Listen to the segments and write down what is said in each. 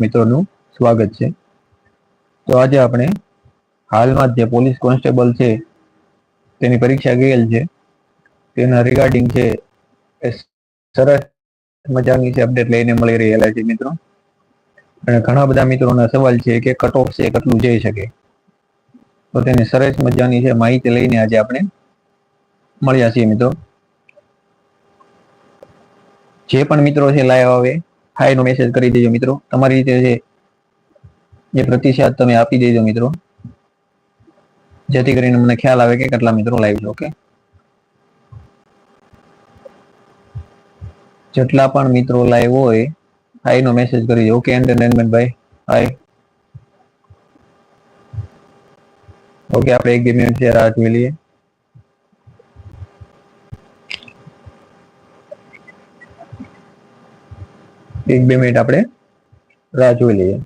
મિત્રોનું સ્વાગત છે. તો આજે આપણે હાલમાં જે પોલીસ કોન્સ્ટેબલ છે, તેની પરીક્ષા ગયેલ છે. તેના રિગાર્ડિંગ છે, એ સરસ મજાની છે અપડેટ લઈને મળી રહેલા છે મિત્રો. અને ઘણા બધા મિત્રોના સવાલ છે કે કટ ઓફ છે, કેટલું જઈ શકે. તો તેની સરસ મજાની છે માહિતી લઈને આજે આપણે મળ્યા છીએ મિત્રો. જે પણ મિત્રો છે લાઈવ આવે હાઈ નો મેસેજ કરી દેજો મિત્રો. તમારી રીતે જે જે પ્રતિસાદ તમે આપી દેજો મિત્રો. જેથી કરીને મને ખ્યાલ આવે કે કેટલા મિત્રો લાઈવ છે ઓકે જેટલા પણ મિત્રો લાઈવ હોય હાય નો મેસેજ કરી દો ઓકે એન્ટરટેનમેન્ટ ભાઈ? હાય ઓકે આપણે એક બે મિનિટ છે રાહ જોઈ એક બે મિનિટ આપણે રાહ જોઈ લઈએ.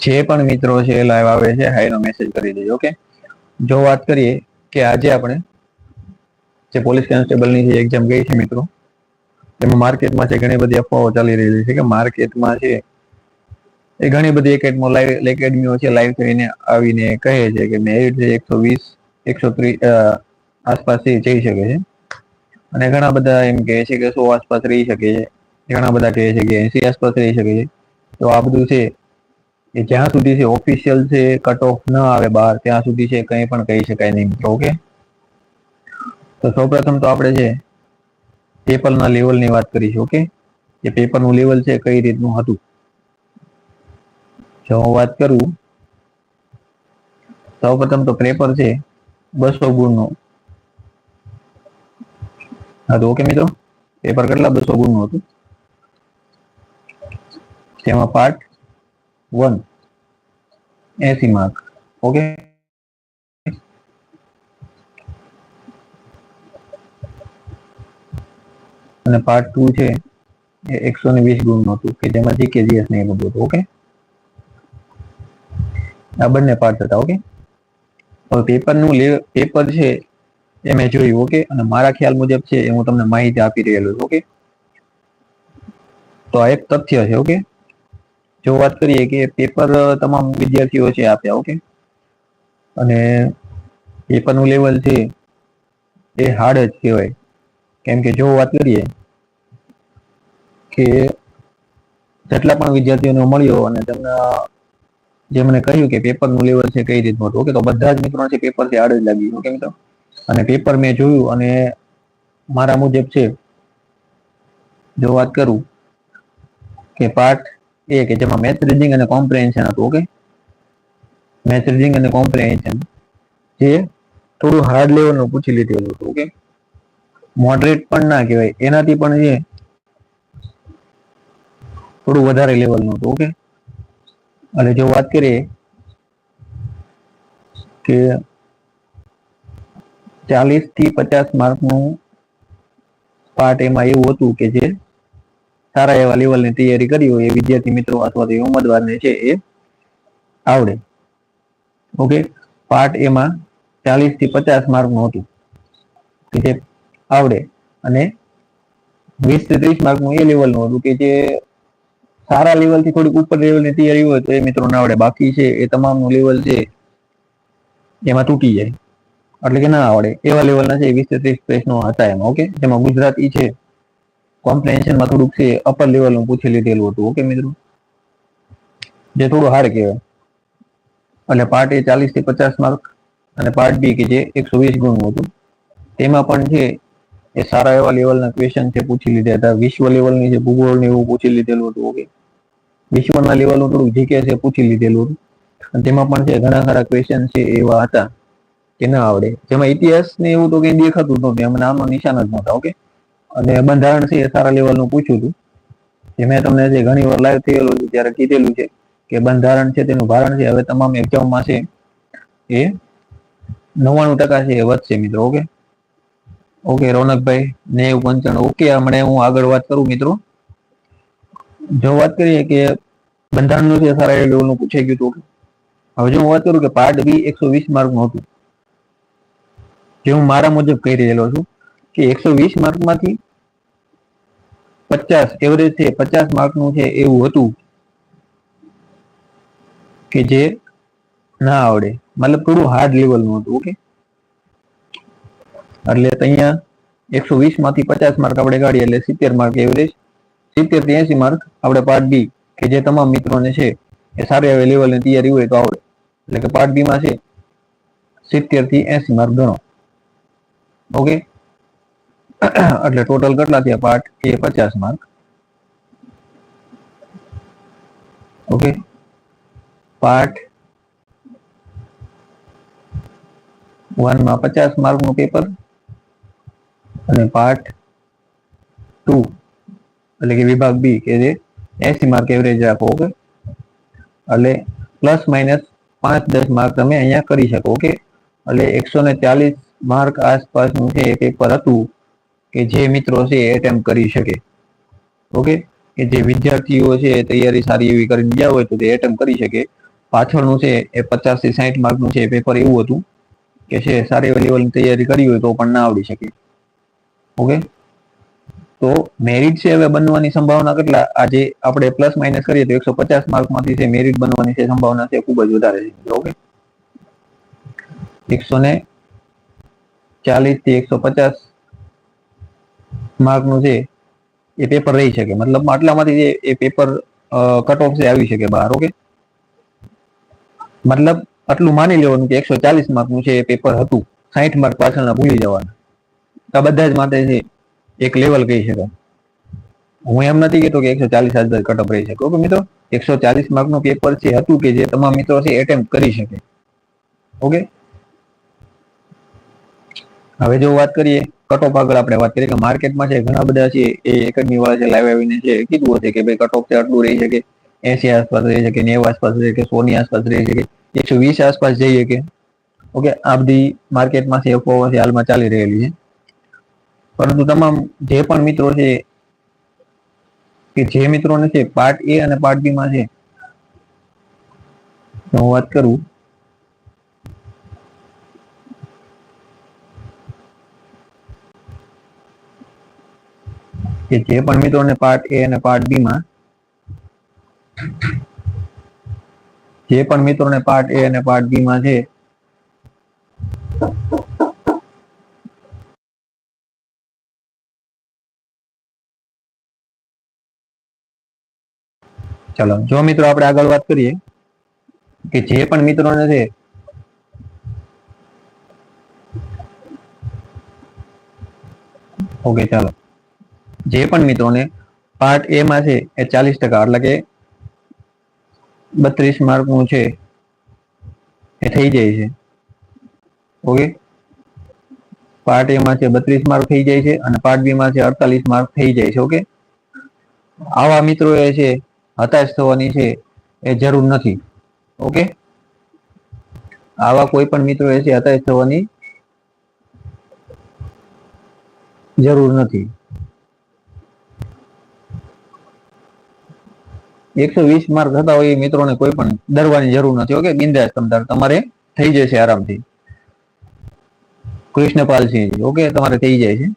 જે પણ મિત્રો છે લાઈવ આવે છે હાઈ નો મેસેજ કરી દેજો ઓકે જો વાત કરીએ કે આજે આપણે જે પોલીસ કોન્સ્ટેબલની જે એક્ઝામ ગઈ છે મિત્રો, એમાં માર્કેટમાં છે, ઘણી બધી અફવાઓ ચાલી રહેલી છે કે માર્કેટમાં છે એ ઘણી બધી એકેડમો લાઈવ એકેડમીઓ છે લાઈવ થઈને આવીને કહે છે કે મેરિટ છે એકસો વીસ, એકસો ત્રીસ આસપાસ જઈ શકે છે. અને ઘણા બધા એમ કહે છે કે સો આસપાસ રહી શકે છે. ઘણા બધા કહે છે કે એસી આસપાસ રહી શકે છે. તો આ બધું છે. એ જ્યાં સુધી છે ઓફિશિયલ છે કટ ઓફ ન આવે બહાર, ત્યાં સુધી છે, કંઈ પણ કહી શકાય નહીં મિત્રો, ઓકે? તો સૌપ્રથમ તો આપણે છે, પેપરના લેવલની વાત કરીશું, ઓકે? કે પેપરનું લેવલ છે, કઈ રીતનું હતું? જો હું વાત કરું સૌપ્રથમ તો પેપર છે, બસો ગુણનું. હા, તો ઓકે મિત્રો પેપર કેટલા બસો ગુણનું હતું? તેમાં પાર્ટ વન એસી માર્ક ઓકે અને પાર્ટ ટુ છે એકસો ને વીસ ગુણનું હતું, કે જેમાં જીકે જીએસ ને એ બધું હતું ઓકે આ બંને પાર્ટ હતા ઓકે હવે પેપરનું પેપર છે એ મેં જોયું ઓકે અને મારા ખ્યાલ મુજબ છે એ હું તમને માહિતી આપી રહેલો છું ઓકે તો આ એક તથ્ય છે ઓકે જો વાત કરીએ કે પેપર તમામ વિદ્યાર્થીઓ છે આપ્યા ઓકે અને પેપરનું લેવલ છે એ હાર્ડ જ કહેવાય. કેમ કે જો વાત કરીએ કે જેટલા પણ વિદ્યાર્થીઓને મળ્યો અને તેમના જે મને કહ્યું કે પેપરનું લેવલ છે કઈ રીતનું ઓકે, તો બધા જ મિત્રો છે પેપર આડ જ લાગી ઓકે મિત્રો? અને પેપર મેં જોયું અને મારા મુજબ છે, જો વાત કરું કે પાર્ટ એ કે જેમાં મેથ રીડિંગ અને કોમ્પ્રિહેન્શન હતું, ઓકે? મેથ રીડિંગ અને કોમ્પ્રિહેન્શન જે થોડું હાર્ડ લેવલનું પૂછી લીધેલું હતું, ઓકે? મોડરેટ પણ ના કહેવાય, એનાથી પણ જે થોડું વધારે લેવલનું હતું, ઓકે? અને જો વાત કરીએ કે ચાલીસથી પચાસ માર્કનું પાર્ટ એમાં એવું હતું કે જે સારા એવા લેવલની તૈયારી કરી હોય એ વિદ્યાર્થી મિત્રો અથવા તો ઉમેદવારને છે એ આવડે. ઓકે પાર્ટ એમાં ચાલીસથી પચાસ માર્કનું હતું કે જે આવડે. અને વીસથી ત્રીસ માર્કનું એ લેવલનું હતું કે જે સારા લેવલથી થોડીક ઉપર લેવલની તૈયારી હોય તો એ મિત્રો ના આવડે. બાકી છે એ તમામનું લેવલ છે એમાં તૂટી જાય. એટલે કે ના આવડે. એવા લેવલના છે વીસ ત્રીસ પ્રશ્નો હતા એમાં ઓકે જેમાં ગુજરાતી છે કોમ્પ્રિહેન્શનમાં થોડુંક છે અપર લેવલનું પૂછી લીધેલું હતું ઓકે મિત્રો? જે થોડું હાર્ડ કહેવાય. એટલે પાર્ટ એ ચાલીસથી પચાસ માર્ક અને પાર્ટ બી કે જે એકસો વીસ ગુણનું હતું. તેમાં પણ છે, એ સારા એવા લેવલના ક્વેશ્ચન છે પૂછી લીધા હતા. વિશ્વ લેવલની છે ભૂગોળને એવું પૂછી લીધેલું હતું ઓકે વિશ્વના લેવલનું થોડુંક જીકે છે પૂછી લીધેલું અને તેમાં પણ છે ઘણા ખરા ક્વેશ્ચન છે એવા હતા કે ના આવડે. જેમાં ઇતિહાસ ને એવું તો કઈ દેખાતું નહોતું. એમાં નામનો નિશાન જ નહોતા ઓકે અને બંધારણ છે એ સારા લેવલનું પૂછ્યું હતું. જે મેં તમને જે ઘણી વાર લાઈવ થયેલું છે ત્યારે કીધેલું છે કે બંધારણ છે તેનું ભારણ છે. હવે તમામ એક્ઝામમાં છે એ નવ્વાણું ટકા છે એ વધશે મિત્રો ઓકે ઓકે રોનકભાઈ, નેવ પંચાણું. ઓકે હમણાં હું આગળ વાત કરું મિત્રો. જો વાત કરીએ કે બંધારણનું છે સારા લેવલનું પૂછાઈ ગયું હતું, હવે જો હું વાત કરું કે પાર્ટ બી એકસો વીસ માર્કનું હતું, જે હું મારા મુજબ કહી રહેલો છું કે એકસો વીસ માર્કમાંથી પચાસ એવરેજ છે, પચાસ માર્કનું છે એવું હતું કે જે ના આવડે. મતલબ થોડું હાર્ડ લેવલનું હતું ઓકે એટલે અહીંયા એકસો વીસમાંથી પચાસ માર્ક આપણે કાઢીએ એટલે સિત્તેર માર્ક એવરેજ સિત્તેરથી એસી માર્ક આપણે પાર્ટ બી કે જે તમામ મિત્રોને છે, એ સારી એવી લેવલની તૈયારી હોય તો આવડે. એટલે કે પાર્ટ બી માં છે, સિત્તેરથી એસી માર્ક ગણો. ઓકે એટલે ટોટલ કેટલા થયા? પાર્ટ એ પચાસ માર્ક ઓકે પાર્ટ વનમાં પચાસ માર્કનું પેપર અને પાર્ટ ટુ એટલે કે વિભાગ બી કે જે એસી માર્ક એવરેજ રાખો ઓકે એટલે પ્લસ માઇનસ પાંચ, દસ માર્ક તમે અહીંયા કરી શકો ઓકે એટલે એકસો ને ચાલીસ માર્ક આસપાસનું છે એ પેપર હતું કે જે મિત્રો છે એ એટેમ્પ કરી શકે ઓકે કે જે વિદ્યાર્થીઓ છે એ તૈયારી સારી એવી કરીને ગયા હોય તો તે એટેમ્પ કરી શકે. પાછળનું છે એ પચાસથી સાઠ માર્કનું છે પેપર એવું હતું કે છે સારી એવી લેવલની તૈયારી કરી હોય તો પણ ના આવડી શકે ઓકે તો મેરિટ છે હવે બનવાની સંભાવના કેટલા? આજે આપણે પ્લસ માઇનસ કરીએ તો એકસો પચાસ માર્કમાંથી છે મેરિટ બનવાની છે સંભાવના છે ખૂબ જ વધારે છે. ઓકે એકસો ને ચાલીસથી એકસો પચાસ માર્કનું છે એ પેપર રહી શકે. મતલબ આટલામાંથી જે એ પેપર કટ ઓફ છે આવી શકે બહાર ઓકે મતલબ આટલું માની લેવાનું કે એકસો ચાલીસ માર્કનું છે એ પેપર હતું સાહીઠ માર્ક પાછળના ભૂલી જવાના. આ બધા જ માટે છે એક લેવલ કહી શકાય હું એમ નથી કહેતો કે એકસો ચાલીસ આસપાસ કટઅપ રહી શકે. ઓકે મિત્રો, એકસો ચાલીસ માર્કનું પેપર છે, હતું કે જે તમામ મિત્રો છે એટેમ્પ કરી શકે. ઓકે? હવે જો વાત કરીએ કટઓફ આગળ આપણે વાત કરીએ કે માર્કેટમાં છે ઘણા બધા છે, એ એકેડમી વાળા છે લાઈવ આવીને છે કીધું હશે કે ભાઈ કટઓફ છે, આટલું રહી શકે. એસી આસપાસ રહી શકે, નેવું આસપાસ રહી શકે, સોની આસપાસ રહી શકે, એકસો વીસ આસપાસ જઈ શકે ઓકે? આ બધી માર્કેટમાં છે અફવાઓ છે, હાલમાં ચાલી રહેલી છે. પરંતુ તમામ જે પણ મિત્રો છે, કે જે મિત્રોને છે પાર્ટ એ અને પાર્ટ બી માં છે હું વાત કરું. કે જે પણ મિત્રોને પાર્ટ એ અને પાર્ટ બી માં, જે પણ મિત્રોને પાર્ટ એ અને પાર્ટ બી માં છે ચલો, જો મિત્રો આપણે આગળ વાત કરીએ, કે જે પણ મિત્રોને છે, ઓકે, ચાલો. જે પણ મિત્રોને પાર્ટ એ માં છે, એ ચાલીસ ટકા, એટલે કે બત્રીસ માર્કનું છે, એ થઈ જાય છે. ઓકે? પાર્ટ એ માં છે, બત્રીસ માર્ક થઈ જાય છે, અને પાર્ટ બી માં છે, અડતાલીસ માર્ક થઈ જાય છે, ઓકે? આવા મિત્રો એ છે હતાશ થવાની છે એ જરૂર નથી. ઓકે આવા કોઈ પણ મિત્રો એ છે હતાશ થવાની જરૂર નથી. એકસો વીસ માર્ક થતા હોય એ મિત્રોને કોઈ પણ ડરવાની જરૂર નથી. ઓકે બિંદાસ તમદાર તમારે થઈ જશે આરામથી. કૃષ્ણપાલસિંહજી. ઓકે તમારે થઈ જાય છે.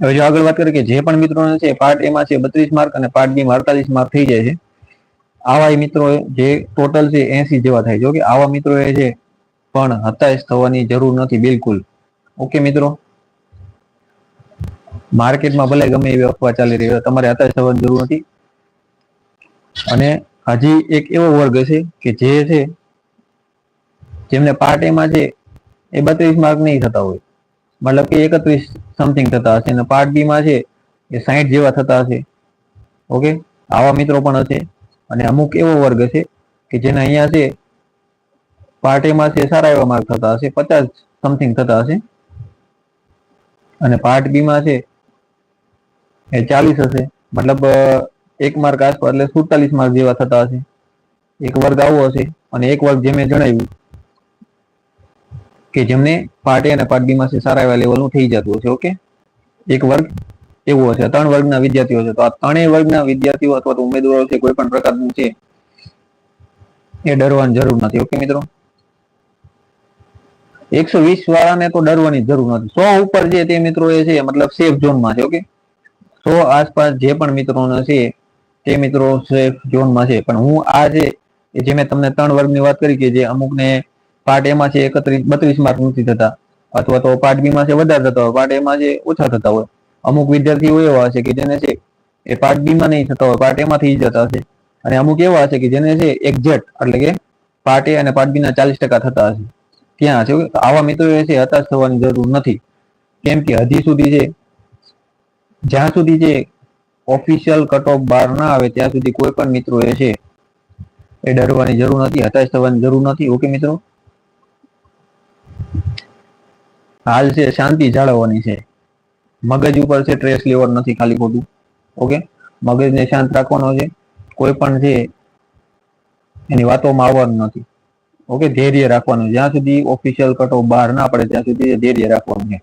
હવે જો આગળ વાત કરીએ કે જે પણ મિત્રોને છે પાર્ટ એમાં છે, બત્રીસ માર્ક અને પાર્ટ બી માં અડતાલીસ માર્ક થઈ જાય છે. આવા મિત્રો જે ટોટલ છે એસી જેવા થાય છે. કે આવા મિત્રો એ છે, પણ હતાશ થવાની જરૂર નથી, બિલકુલ. ઓકે, મિત્રો? માર્કેટમાં ભલે ગમે એવી અફવા ચાલી રહી હોય, તમારે હતાશ થવાની જરૂર નથી. અને હજી એક એવો વર્ગ છે કે જે છે, જેમને પાર્ટ એમાં છે, એ બત્રીસ માર્ક નહીં થતા હોય. મતલબ કે એકત્રીસ સમથિંગ થતા હશે અને પાર્ટ બી માં છે એ સાહીઠ જેવા થતા હશે. ઓકે આવા મિત્રો પણ હશે. અને અમુક એવો વર્ગ છે કે જેને અહીંયા છે પાર્ટ એમાં છે સારા એવા માર્ક થતા હશે, પચાસ સમથિંગ થતા હશે. અને પાર્ટ બી માં છે એ ચાલીસ હશે. મતલબ એક માર્ક આસપાસ એટલે સુડતાલીસ માર્ક જેવા થતા હશે. એક વર્ગ આવો હશે અને એક વર્ગ જે મેં જણાવ્યું કે જેમને પાર્ટ એ અને પાર્ટ બી માં છે, સારા એવા લેવલનું થઈ જતું હશે ઓકે એક વર્ગ એવો હશે, ત્રણ વર્ગના વિદ્યાર્થીઓ છે, તો આ ત્રણેય વર્ગના વિદ્યાર્થીઓ અથવા તો ઉમેદવારો છે, કોઈ પણ પ્રકારનું છે, એ ડરવાની જરૂર નથી ઓકે મિત્રો? એકસો વીસ વાળાને તો ડરવાની જરૂર નથી. સો ઉપર જે તે મિત્રો એ છે મતલબ સેફ ઝોનમાં છે ઓકે સો આસપાસ જે પણ મિત્રો છે, તે મિત્રો સેફ ઝોનમાં છે. પણ હું આ જે જે મેં તમને ત્રણ વર્ગની વાત કરી કે જે અમુકને પાર્ટ એમાં છે એકત્રીસ, બત્રીસ માર્ક નથી થતા. અથવા તો પાર્ટ બી માં છે વધારે થતા હોય. પાર્ટ એમાં છે ઓછા થતા હોય. અમુક વિદ્યાર્થીઓ એવા હશે કે જેને છે એ પાર્ટ બી માં નહીં થતા હોય પાર્ટ એમાંથી જતા હશે. અને અમુક એવા હશે કે જેને છે એક્ઝેક્ટ એટલે કે પાર્ટ એ અને પાર્ટ બી ના ચાલીસ ટકા થતા હશે. ત્યાં છે? આવા મિત્રો એ છે હતાશ થવાની જરૂર નથી. કેમ કે હજી સુધી છે, જ્યાં સુધી છે ઓફિશિયલ કટ ઓફ બહાર ના આવે, ત્યાં સુધી કોઈ પણ મિત્રો એ છે એ ડરવાની જરૂર નથી, હતાશ થવાની જરૂર નથી. ઓકે મિત્રો? હાલ છે શાંતિ જાળવવાની છે. મગજ ઉપર છે ટ્રેસ લેવલ નથી ખાલી ખોટું. ઓકે મગજને શાંત રાખવાનો છે. કોઈ પણ છે, એની વાતોમાં આવવાનું નથી. ઓકે ધૈર્ય રાખવાનું. જ્યાં સુધી ઓફિશિયલ કટો બહાર ના પડે, ત્યાં સુધી ધૈર્ય રાખવાનું છે.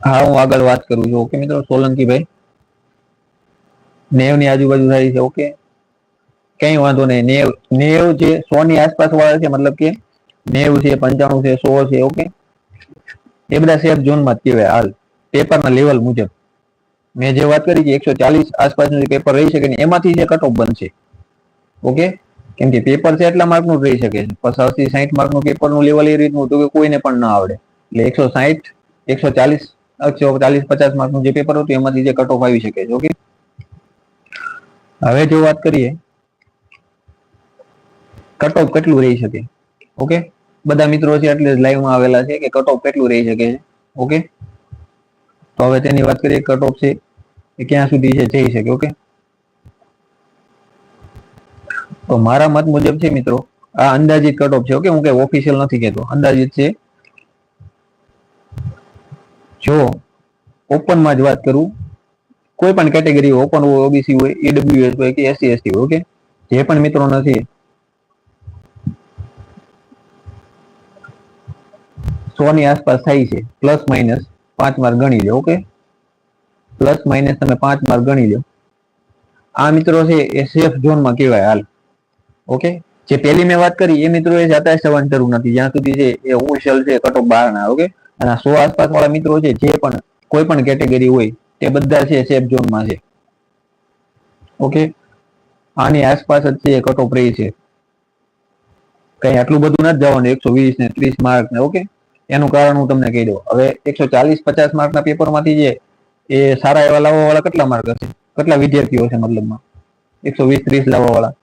હા, હું આગળ વાત કરું છું. ઓકે મિત્રો? સોલંકીભાઈ? નેવની આજુબાજુ થાય છે. ઓકે કઈ વાંધો નહીં. નેવ નેવ જે સો ની આસપાસ વાળા છે, મતલબ કે નેવ છે, પંચાણું છે સો છે ઓકે એ બધા સેફ ઝોનમાં જ કહેવાય હાલ. પેપરના લેવલ મુજબ. મેં જે વાત કરી કે એકસો ચાલીસ આસપાસનું જે પેપર રહી શકે ને એમાંથી જે કટ ઓફ બનશે. ઓકે કેમ કે પેપર છે એટલા માર્કનું રહી શકે છે. પચાસથી સાહીઠ માર્કનું પેપરનું લેવલ એ રીતનું હતું કે કોઈને પણ ના આવડે. એટલે એકસો સાહીઠ એકસો ચાલીસ એકસો ચાલીસ, પચાસ માર્કનું જે પેપર હતું એમાંથી જે કટ ઓફ આવી શકે છે ઓકે હવે જો વાત કરીએ કટ ઓફ કેટલું રહી શકે? ઓકે બધા મિત્રો છે એટલે લાઈવમાં આવેલા છે કે કટ ઓફ કેટલું રહી શકે છે. ઓકે તો હવે તેની વાત કરીએ કટ ઓફ છે એ ક્યાં સુધી છે, જઈ શકે ઓકે તો મારા મત મુજબ છે મિત્રો, આ અંદાજિત કટ ઓફ છે ઓકે હું કઈ ઓફિશિયલ નથી કહેતો. અંદાજિત છે, જો ઓપનમાં જ વાત કરું, કોઈ પણ કેટેગરી ઓપન હોય ઓબીસી હોય ઈડબ્લ્યુએસ હોય કે એસસી એસટી હોય ઓકે જે પણ મિત્રો નથી સો ની આસપાસ થાય છે. પ્લસ માઇનસ પાંચ માર્ક ગણી લો ઓકે? પ્લસ માઇનસ તમે પાંચ માર્ક ગણી લો આ મિત્રો છે એ સેફ ઝોનમાં કહેવાય હાલ, ઓકે? જે પહેલી મેં વાત કરી, એ મિત્રો એ હતાશ સવાન જરૂર નથી. જ્યાં સુધી છે એ ઓફિશિયલ છે કટ ઓફ ના, ઓકે? અને સો આસપાસ વાળા મિત્રો છે, જે પણ કોઈ પણ કેટેગરી હોય, તે બધા છે સેફ ઝોનમાં છે. ઓકે? આની આસપાસ જ છે કટ ઓફ છે. કઈ આટલું બધું નથી જવાનું, એકસો વીસ ને ત્રીસ માર્ક ને, ઓકે? એનું કારણ હું તમને કહી દઉં. હવે એકસો ચાલીસ પચાસ માર્કના પેપરમાંથી જે એ સારા એવા લાવવા વાળા કેટલા માર્ક હશે? કેટલા વિદ્યાર્થીઓ છે મતલબમાં? એકસો વીસ, ત્રીસ લાવવા વાળા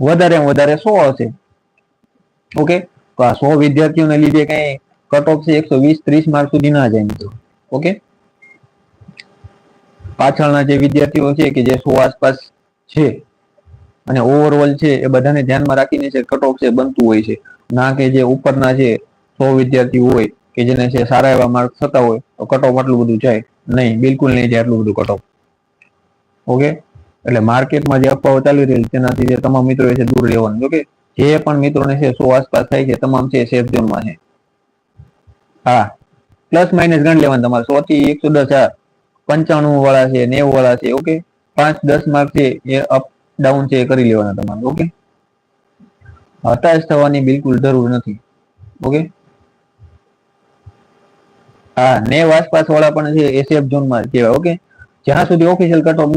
વધારે વધારે સો હશે. ઓકે? તો આ સો વિદ્યાર્થીઓને લીધે કઈ કટ ઓફ છે એકસો વીસ, ત્રીસ માર્ક સુધી ના જાય મિત્રો. ઓકે? પાછળના જે વિદ્યાર્થીઓ છે કે જે સો આસપાસ છે અને ઓવરઓલ છે એ બધાને ધ્યાનમાં રાખીને છે કટ ઓફ છે બનતું હોય છે. ના કે જે ઉપરના છે સો વિદ્યાર્થી હોય કે જેને છે સારા એવા માર્ક થતા હોય, તો કટ ઓફ આટલું બધું જાય. નહીં, બિલકુલ નહીં જાય આટલું બધું કટ ઓફ ઓકે એટલે માર્કેટમાં જે અફવાઓ ચાલી રહી તેનાથી જે તમામ મિત્રો છે દૂર રહેવાનું. ઓકે જે પણ મિત્રોને છે સો આસપાસ થાય છે, તમામ છે સેફ ઝોનમાં છે. હા. પ્લસ માઇનસ ગણ લેવાનું તમારે. સો થી એકસો દસ હા પંચાણું વાળા છે, નેવું વાળા છે ઓકે પાંચ, દસ માર્ક છે, એ અપ ડાઉન છે એ કરી લેવાના તમારે. ઓકે હતાશ થવાની બિલકુલ જરૂર નથી. ઓકે હા, ને આસપાસ વાળા પણ છે એ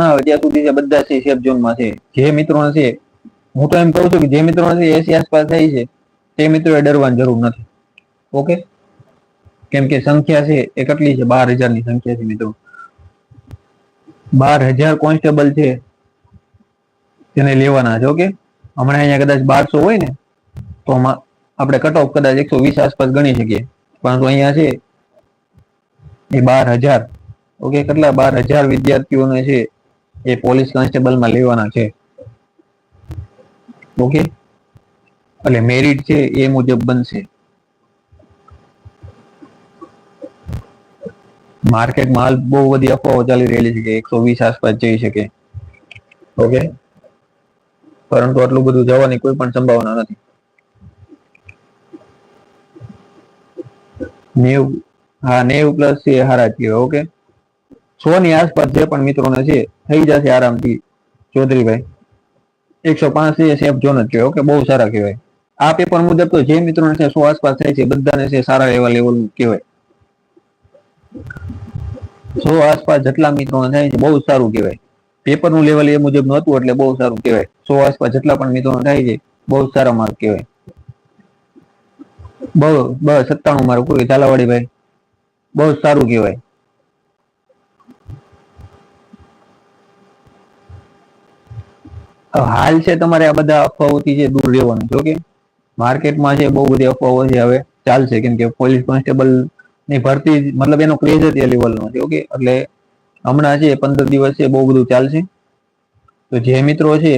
આવે ત્યાં સુધી જે મિત્રો છે. હું તો એમ કહું છું જે મિત્રો છે છે, તે મિત્રોએ જરૂર નથી કેમ કે સંખ્યા છે, એ કેટલી છે? બાર હજારની સંખ્યા છે મિત્રો. બાર હજાર કોન્સ્ટેબલ છે, તેને લેવાના છે ઓકે હમણાં અહીંયા કદાચ બારસો હોય ને, તો આપણે કટ ઓફ કદાચ એકસો વીસ આસપાસ ગણી શકીએ. પરંતુ અહીંયા છે એ બાર હજાર. ઓકે કેટલા બાર હજાર વિદ્યાર્થીઓને છે એ પોલીસ કોન્સ્ટેબલમાં લેવાના છે? ઓકે એટલે મેરિટ છે એ મુજબ બનશે. માર્કેટમાં હાલ બહુ બધી અફવાઓ ચાલી રહેલી છે કે એકસો વીસ આસપાસ જઈ શકે. ઓકે પરંતુ આટલું બધું જવાની કોઈ પણ સંભાવના નથી. નેવ હા, નેવું પ્લસ છે, હારા કહેવાય ઓકે સો ની આસપાસ જે પણ મિત્રોને છે, થઈ જશે આરામથી. ચૌધરીભાઈ, એકસો પાંચ છે સેફ જોન જ કહેવાય ઓકે બહુ સારા કહેવાય. આ પેપર મુજબ તો જે મિત્રોને છે, સો આસપાસ થાય છે, બધાને છે, સારા એવા લેવલ કહેવાય. સો આસપાસ જેટલા મિત્રોને થાય છે, બહુ સારું કહેવાય. પેપરનું લેવલ એ મુજબનું હતું એટલે બહુ સારું કહેવાય. સો આસપાસ જેટલા પણ મિત્રોને થાય છે, બહુ સારા માર્ક કહેવાય. બહુ, બસ, સત્તાણું માર્ક કોઈ ઝાલાવાડી ભાઈ બહુ સારું કહેવાય. હાલ છે તમારે આ બધા અફવાઓથી છે દૂર રહેવાનું જો ઓકે? માર્કેટમાં છે બહુ બધી અફવાઓ છે, હવે ચાલશે, કેમ કે પોલીસ કોન્સ્ટેબલની ભરતી મતલબ એનો ક્રેઝ હતી એ લેવલનો છે, ઓકે? એટલે હમણાં છે પંદર દિવસ છે, બહુ બધું ચાલશે. તો જે મિત્રો છે,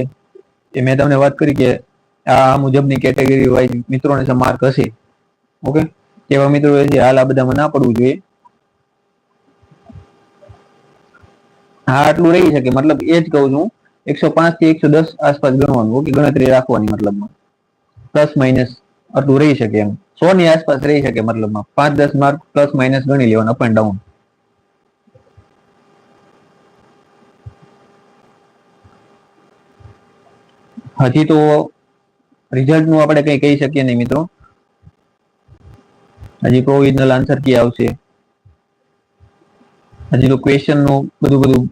એ મેં તમને વાત કરી કે આ મુજબની કેટેગરી વાઇઝ મિત્રોને સમાર્ક હશે, ઓકે? એવા મિત્રો છે, હાલ આ બધામાં ના પડવું જોઈએ. હા, આટલું રહી શકે. મતલબ એ જ કહું છું, એકસો પાંચથી એકસો દસ આસપાસ ગણવાનું ઓકે ગણતરી રાખવાની મતલબમાં. પ્લસ માઇનસ આટલું રહી શકે એમ. સો ની આસપાસ રહી શકે મતલબમાં. પાંચ દસ માર્ક પ્લસ માઇનસ ગણી લેવાનું અપ એન્ડ ડાઉન હજી તો રિઝલ્ટનું આપણે કઈ કહી શકીએ નહીં મિત્રો. હજી પ્રોવિઝનલ આન્સર કી આવશે? હજી તો ક્વેશ્ચનનું બધું બધું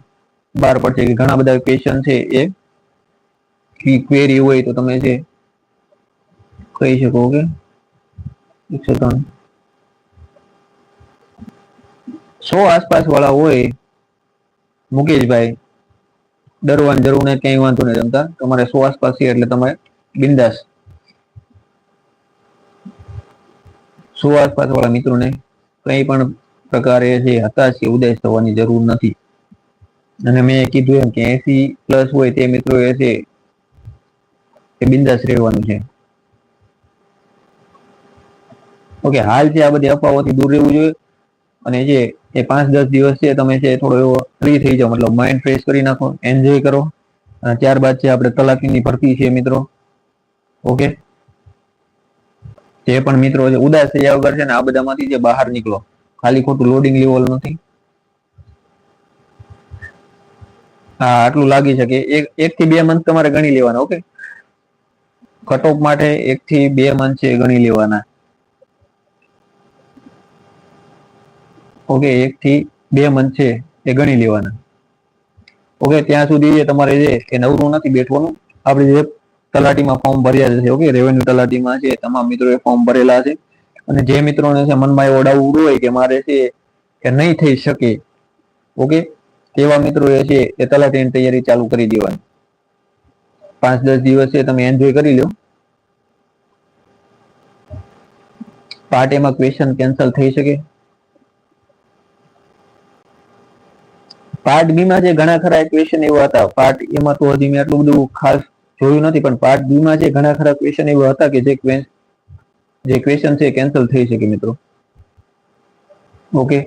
બહાર પડશે કે ઘણા બધા ક્વેશ્ચન છે એ. ક્વેરી હોય તો તમે જે કહી શકો કે એકસો ત્રણ સો આસપાસ વાળા હોય, મુકેશભાઈ, ડરવાની જરૂર નથી ક્યાંય વાંધો નહીં રમતા. તમારે સો આસપાસ છે એટલે તમે બિંદાસ. સો આસપાસ વાળા મિત્રોને કંઈ પણ પ્રકારે જે હતાશ કે ઉદાસ થવાની જરૂર નથી. અને મેં કીધું એમ કે એસી પ્લસ હોય તે મિત્રો એ છે એ બિંદાસ રહેવાનું છે. ઓકે, હાલ છે આ બધી અફવાઓથી દૂર રહેવું જોઈએ. અને જે એ પાંચ દસ દિવસ છે, તમે છે થોડો એવો ફ્રી થઈ જાઓ, મતલબ માઇન્ડ ફ્રેશ કરી નાખો એન્જોય કરો. અને ત્યારબાદ છે આપણે તલાકીની ભરતી છે મિત્રો. ઓકે? જે પણ મિત્રો છે ઉદાસ થઈ વગર છે ને આ બધામાંથી જે બહાર નીકળો. ખાલી ખોટું લોડિંગ લેવલ નથી. આટલું લાગી શકે. એક થી બે મંથ તમારે ગણી લેવાના ઓકે કટ ઓફ માટે એક થી બે મંથ છે ગણી લેવાના. ઓકે એક થી બે મંથ છે એ ગણી લેવાના. ઓકે ત્યાં સુધી તમારે જે એ નવરું નથી બેઠવાનું, આપણે જે તલાટીમાં ફોર્મ ભર્યા છે ઓકે રેવન્યુ તલાટીમાં છે, તમામ મિત્રોએ ફોર્મ ભરેલા છે. અને જે મિત્રોને છે મનમાં એ ડાઉટ હોય કે મારે છે કે નહીં થઈ શકે ઓકે તેવા મિત્રો એ છે, એ તલાટીની તૈયારી ચાલુ કરી દેવાની. પાંચ દસ દિવસ તમે એન્જોય કરી લો. પાર્ટ એમાં ક્વેશ્ચન કેન્સલ થઈ શકે. પાર્ટ બી માં જે ઘણા ખરા ક્વેશ્ચન એવા હતા. પાર્ટ એમાં તો હજી મેં આટલું બધું ખાસ જોયું નથી, પણ પાર્ટ બી માં જે ઘણા ખરા ક્વેશ્ચન એવા હતા કે જે જે ક્વેશ્ચન છે કેન્સલ થઈ શકે મિત્રો. ઓકે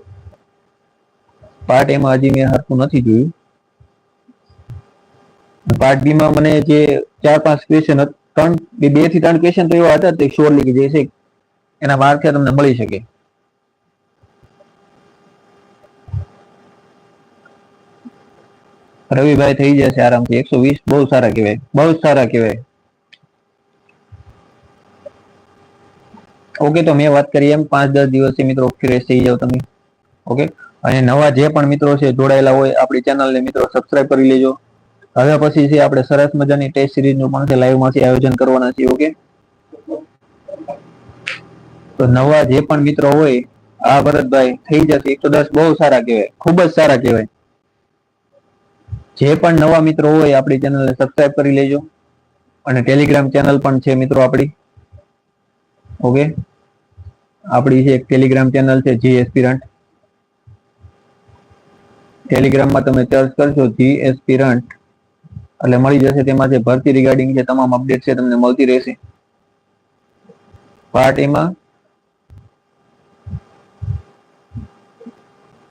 પાર્ટ એમાં હજી મેં હરખું નથી જોયું. પાર્ટ બી માં મને જે ચાર પાંચ ક્વેશ્ચન ત્રણ, બે બેથી ત્રણ ક્વેશ્ચન તો એવા હતા તે શ્યોરલી કે જે છે, એના માર્ક છે તમને મળી શકે. રવિભાઈ થઈ જશે આરામથી, એકસો વીસ બહુ સારા કહેવાય, બહુ જ સારા કહેવાય. ઓકે તો મેં વાત કરી એમ, પાંચ દસ દિવસથી મિત્રો ફ્રેશ થઈ જાવ તમે. ઓકે અને નવા જે પણ મિત્રો છે, જોડાયેલા હોય, આપણી ચેનલને મિત્રો સબસ્ક્રાઇબ કરી લેજો. હવે પછી છે, આપણે સરસ મજાની ટેસ્ટ સિરીઝનું પણ છે લાઈવમાંથી આયોજન કરવાના છીએ ઓકે તો નવા જે પણ મિત્રો હોય, આ ભરતભાઈ થઈ જશે એકસો દસ બહુ સારા કહેવાય, ખૂબ જ સારા કહેવાય. જે પણ નવા મિત્રો હોય, આપણી ચેનલને સબસ્ક્રાઇબ કરી લેજો. અને ટેલિગ્રામ ચેનલ પણ છે, મિત્રો, આપણી. ઓકે આપણી છે એક ટેલિગ્રામ ચેનલ છે જી એસ્પિરન્ટ ટેલિગ્રામમાં તમે સર્ચ કરશો જી એસ્પિરન્ટ એટલે મળી જશે તેમાં જે ભરતી રિગાર્ડિંગ છે તમામ અપડેટ છે તમને મળતી રહેશે. પાર્ટ એમાં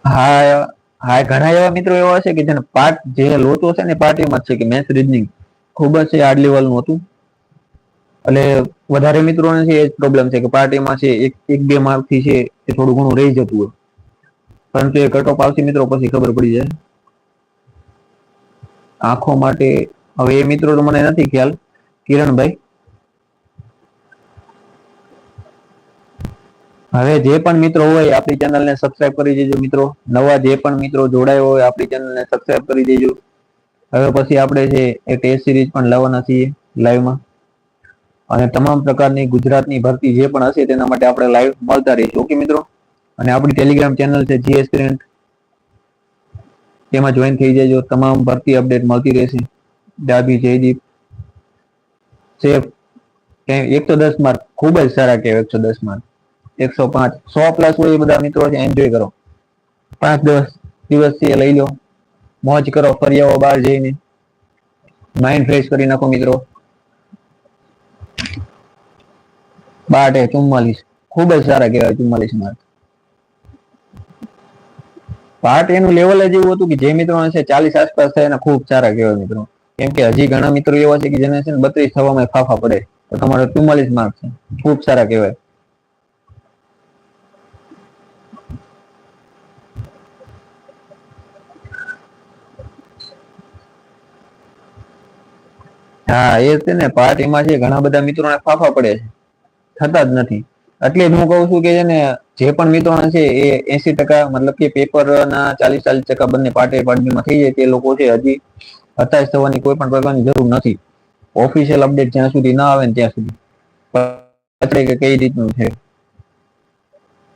હા હા, ઘણા એવા મિત્રો એવા છે કે જેને પાર્ટ જે લોચો છે ને પાર્ટ એમાં જ છે કે મેથ્સ રીઝનિંગ ખૂબ જ છે હાર્ડ લેવલનું હતું. એટલે વધારે મિત્રોને છે એ જ પ્રોબ્લેમ છે કે પાર્ટીમાં છે, એક બે માર્કથી છે એ થોડું ઘણું રહી જતું હોય. પરંતુ એ કટ ઓફ આવશે મિત્રો પછી ખબર પડી જાય. આંખો માટે હવે એ મિત્રો તો મને નથી ખ્યાલ. કિરણભાઈ. હવે જે પણ મિત્રો હોય આપણી ચેનલને સબસ્ક્રાઇબ કરી દેજો મિત્રો. નવા જે પણ મિત્રો જોડાયો હોય આપણી ચેનલને સબસ્ક્રાઇબ કરી દેજો. હવે પછી આપણે છે એ ટેસ્ટ સિરીઝ પણ લાવવાના છીએ લાઈવમાં અને તમામ પ્રકારની ગુજરાતની ભરતી જે પણ હશે તેના માટે આપણે લાઈવ મળતા રહીશું. ઓકે મિત્રો? અને આપણી ટેલિગ્રામ ચેનલ છે જી એસ્પિરન્ટ તેમાં જોઈન થઈ જજો. તમામ ભરતી અપડેટ મળતી રહેશે. ડાબી જયદીપ, સેફ એકસો દસ માર્ક ખૂબ જ સારા કહેવાય એકસો દસ માર્ક એકસો પાંચ. સો પ્લસ હોય એ બધા મિત્રો છે એન્જોય કરો. પાંચ દસ દિવસ એ લઈ લો. મોજ કરો ફરી આવો બહાર જઈને. માઇન્ડ ફ્રેશ કરી નાખો મિત્રો. બાટે ચુમ્માલીસ. ખૂબ જ સારા કહેવાય ચુમ્માલીસ માર્ક પાર્ટ એનું લેવલ જ એવું હતું કે જે મિત્રો છે ચાલીસ આસપાસ થાય એના ખૂબ સારા કહેવાય મિત્રો. કેમ કે હજી ઘણા મિત્રો એવા છે કે જેને છે બત્રીસ થવામાં ફાફા પડે. તો તમારો ચુમ્માલીસ માર્ક છે. ખૂબ સારા કહેવાય. હા, એ છે ને પાર્ટીમાં છે ઘણા બધા મિત્રોને ફાફા પડે છે. થતા જ નથી. એટલે જ હું કહું છું કે છે ને, જે પણ મિત્રો છે એ એસી ટકા મતલબ કે પેપર ના ચાલીસ ચાલીસ ટકા બંને પાટી પાર્ટીમાં થઈ જાય તે લોકો છે, હજી હતાશ થવાની કોઈ પણ પ્રકારની જરૂર નથી. ઓફિશિયલ અપડેટ જ્યાં સુધી ના આવે ને ત્યાં સુધી. કે કઈ રીતનું છે?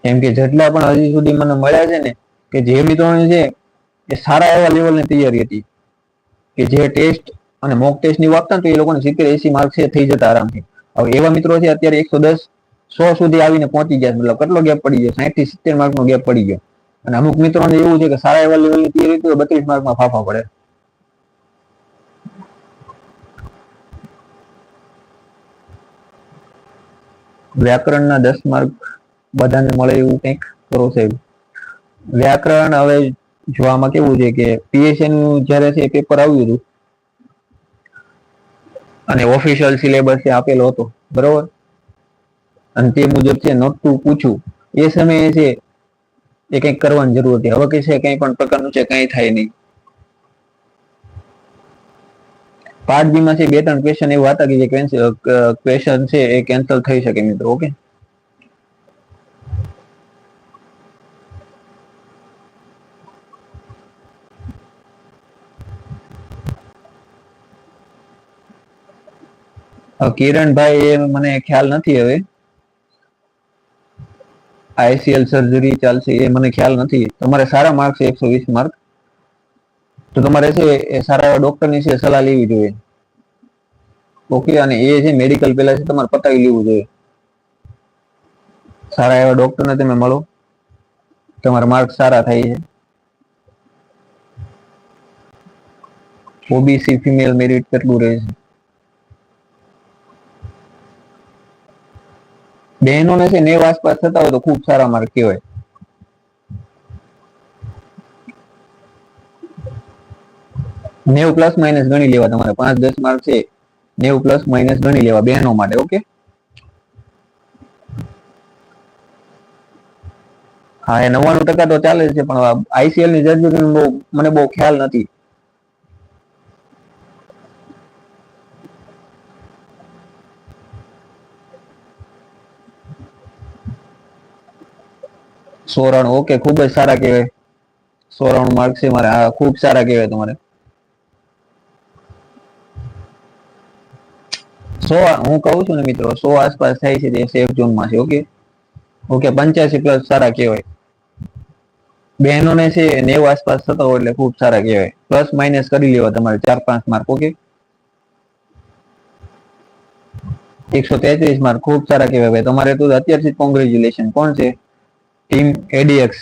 કેમ કે જેટલા પણ હજી સુધી મને મળ્યા છે ને, કે જે મિત્રોને છે એ સારા એવા લેવલની તૈયારી હતી. કે જે ટેસ્ટ અને મોક ટેસ્ટની વાપતા તો એ લોકોને સિત્તેર એસી માર્ક છે થઈ જતા આરામથી. હવે એવા મિત્રો છે અત્યારે એકસો દસ સો સુધી આવીને પહોંચી ગયા મતલબ કેટલો ગેપ પડી ગયો સાઠથી સિત્તેર માર્ક નો ગેપ પડી ગયો. અને અમુક મિત્રોને એવું છે કે સારા એવા લેવલની તૈયારી તો બત્રીસ માર્કમાં ફાફા પડે. વ્યાકરણના દસ માર્ક બધાને મળે એવું કંઈક કરો સાહેબ. વ્યાકરણ હવે જોવામાં કેવું છે કે પીએસએનનું જયારે છે પેપર આવ્યું હતું, અને ઓફિશિયલ સિલેબસ આપેલો હતો. બરોબર? અને તે મુજબ છે નહોતું પૂછું. એ સમયે છે, એ કંઈક કરવાની જરૂર હતી. હવે કે છે, કંઈ પણ પ્રકારનું છે, કંઈ થાય નહીં. પાર્ટ બી માં છે, બે ત્રણ ક્વેશ્ચન એવું હતા કે જે ક્વેશ્ચન છે, એ કેન્સલ થઈ શકે મિત્રો, ઓકે? કિરણભાઈ એ મને ખ્યાલ નથી હવે. આઈસીએલ સર્જરી ચાલશે એ મને ખ્યાલ નથી. તમારે સારા માર્ક છે એકસો વીસ માર્ક તો તમારે છે એ સારા એવા ડોક્ટરની છે સલાહ લેવી જોઈએ. ઓકે અને એ છે મેડિકલ પેલા છે તમારે પતાવી લેવું જોઈએ. સારા એવા ડોક્ટરને તમે મળો. તમારા માર્ક સારા થાય છે. ઓબીસી ફિમેલ મેરિટ કેટલું રહે છે? બહેનોને છે નેવ આસપાસ થતા હોય તો ખૂબ સારા માર્ક કહેવાય. નેવ પ્લસ માઇનસ ગણી લેવા તમારે. પાંચ દસ માર્ક છે. નેવ પ્લસ માઇનસ ગણી લેવા બહેનો માટે, ઓકે? હા, એ નવ્વાણું ટકા તો ચાલે છે, પણ આઈસીએલની જજમેન્ટ મને બહુ ખ્યાલ નથી. સોરાણું, ઓકે, ખૂબ જ સારા કહેવાય. સોરાણું માર્ક છે મારે. હા, ખૂબ સારા કહેવાય તમારે. સો, હું કહું છું ને મિત્રો, સો આસપાસ થાય છે તે સેફ ઝોનમાં છે, ઓકે? ઓકે, પંચ્યાસી પ્લસ સારા કહેવાય. બહેનોને છે નેવું આસપાસ થતો હોય એટલે ખૂબ સારા કહેવાય. પ્લસ માઇનસ કરી લેવા તમારે ચાર પાંચ માર્ક ઓકે? એકસો તેત્રીસ માર્ક ખૂબ સારા કહેવાય. ભાઈ, તમારે તો અત્યારથી કોંગ્રેચ્યુલેશન કોણ છે? ટીમ એડીએક્સ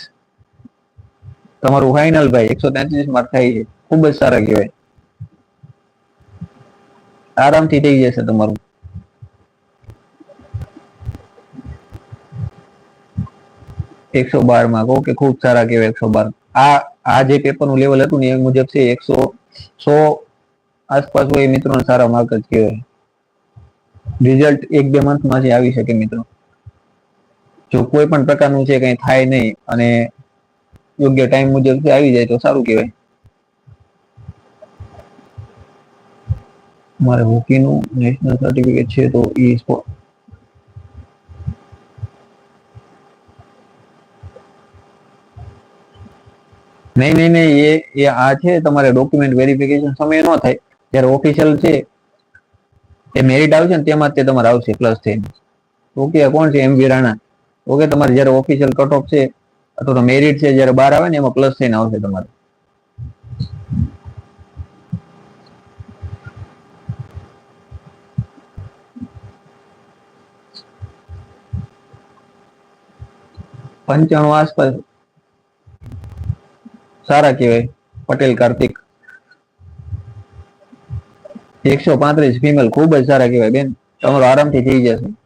તમારું ફાઇનલ ભાઈ, એકસો તેત્રીસ માર્ક થાય છે. ખૂબ જ સારા કહેવાય. આરામથી થઈ જશે તમારું. એકસો બાર માર્ક ઓકે ખૂબ સારા કહેવાય એકસો બાર. આ આ જે પેપરનું લેવલ હતું ને એ મુજબ છે એકસો, સો આસપાસ હોય મિત્રોને સારા માર્ક જ કહેવાય. રિઝલ્ટ એક બે મંથમાં જે આવી શકે મિત્રો. જો કોઈ પણ પ્રકારનું છે કંઈ થાય નહીં અને યોગ્ય ટાઈમ મુજબ આવી જાય તો સારું કહેવાય. મારે હોકીનું નેશનલ સર્ટિફિકેટ છે તો ઈ સ્પોર્ટ નહીં નહીં નહીં, એ એ આ છે, તમારે ડોક્યુમેન્ટ વેરિફિકેશન સમય ન થાય. જ્યારે ઓફિશિયલ છે, એ મેરિટ આવશે ને, તેમાં તે તમારે આવશે પ્લસ થઈને. ઓકે કોણ છે? એમ વી રાણા ઓકે, તમારે જ્યારે ઓફિશિયલ કટ ઓફ છે, અથવા તો મેરિટ છે જ્યારે બહાર આવે ને, એમાં પ્લસ થઈને આવશે તમારે. પંચાણું આસપાસ. સારા કહેવાય, પટેલ કાર્તિક. એકસો પાંત્રીસ ફિમેલ ખૂબ જ સારા કહેવાય બેન. તમારો આરામથી થઈ જશે.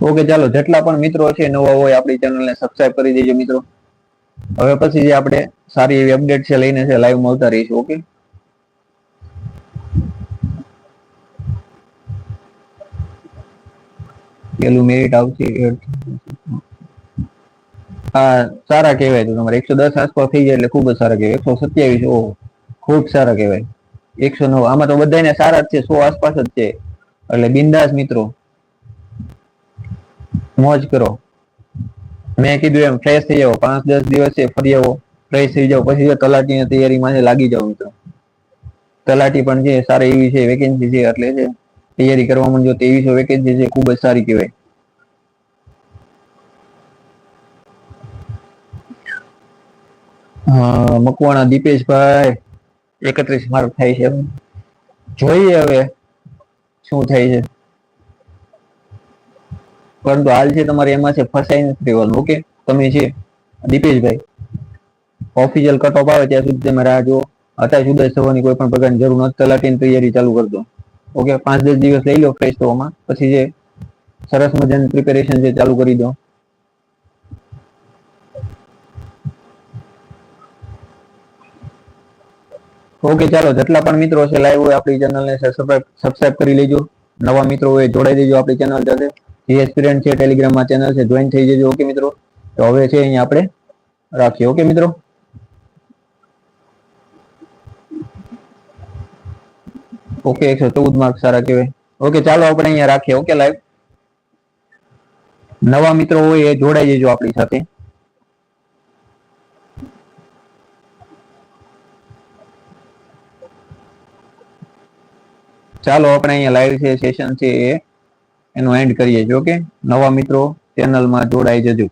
ઓકે, ચાલો, જેટલા પણ મિત્રો છે, નવા હોય, આપણી ચેનલને સબસ્ક્રાઇબ કરી દેજો મિત્રો. હવે પછી જે આપણે સારી એવી અપડેટ છે, લઈને છે લાઈવમાં આવતા રહીશું, ઓકે? પેલું મેરિટ આવશે હા, સારા કહેવાય તો તમારે. એકસો દસ આસપાસ થઈ જાય એટલે ખૂબ જ સારા કહેવાય. એકસો સત્યાવીસ, ઓહો, ખૂબ સારા કહેવાય. એકસો નવ, આમાં તો બધાને સારા જ છે, સો આસપાસ જ છે. એટલે બિંદાસ મિત્રો. મોજ કરો. મેં કીધું એમ ફ્રેશ થઈ જાવ પાંચ દસ દિવસે ફરી આવો ફ્રેશ થઈ જાવ પછી તલાટીની તૈયારીમાં છે, લાગી જાવ મિત્રો. તલાટી પણ છે, સારી એવી છે વેકેન્સી છે, એટલે છે. તૈયારી કરવા માંડજો તેવીસો વેકેન્સી છે ખૂબ જ સારી કહેવાય. મકવાણા દીપેશભાઈ, એકત્રીસ માર્ક થાય છે. જોઈએ હવે શું થાય છે. પરંતુ હાલ છે તમારે એમાં છે ફસાઈ નથી રહેવાનું ઓકે તમે છે દીપેશભાઈ ઓફિશિયલ કટ ઓફ આવે ત્યાં સુધી તમે રાહ જુઓ. અત્યારે જુદા થવાની કોઈ પણ પ્રકારની જરૂર નથી, તલાટીની તૈયારી ચાલુ કરજો ઓકે પાંચ દસ દિવસ લઈ લો ફ્રેશ થવામાં, પછી જે સરસ મજાની પ્રિપેરેશન છે ચાલુ કરી દો. ઓકે ચાલો, જેટલા પણ મિત્રો છે લાઈવ હોય આપણી ચેનલને સબસ્ક્રાઇબ કરી લેજો. નવા મિત્રો હોય જોડાઈ દેજો આપણી ચેનલ સાથે. જે એસ્પિરન્ટ છે ટેલિગ્રામમાં ચેનલ છે જોઈન થઈ જજો. ઓકે મિત્રો? તો હવે છે અહીંયા આપણે રાખીએ. ઓકે મિત્રો? ઓકે એકસો ચૌદ માર્ક સારા કહેવાય. ઓકે ચાલો આપણે અહીંયા રાખીએ. ઓકે લાઈવ નવા મિત્રો હોય એ જોડાઈ જજો આપણી સાથે. ચાલો આપણે અહીંયા લાઈવ છે સેશન છે એ એનું એન્ડ કરીએ. છીએ ઓકે નવા મિત્રો ચેનલમાં જોડાઈ જજો.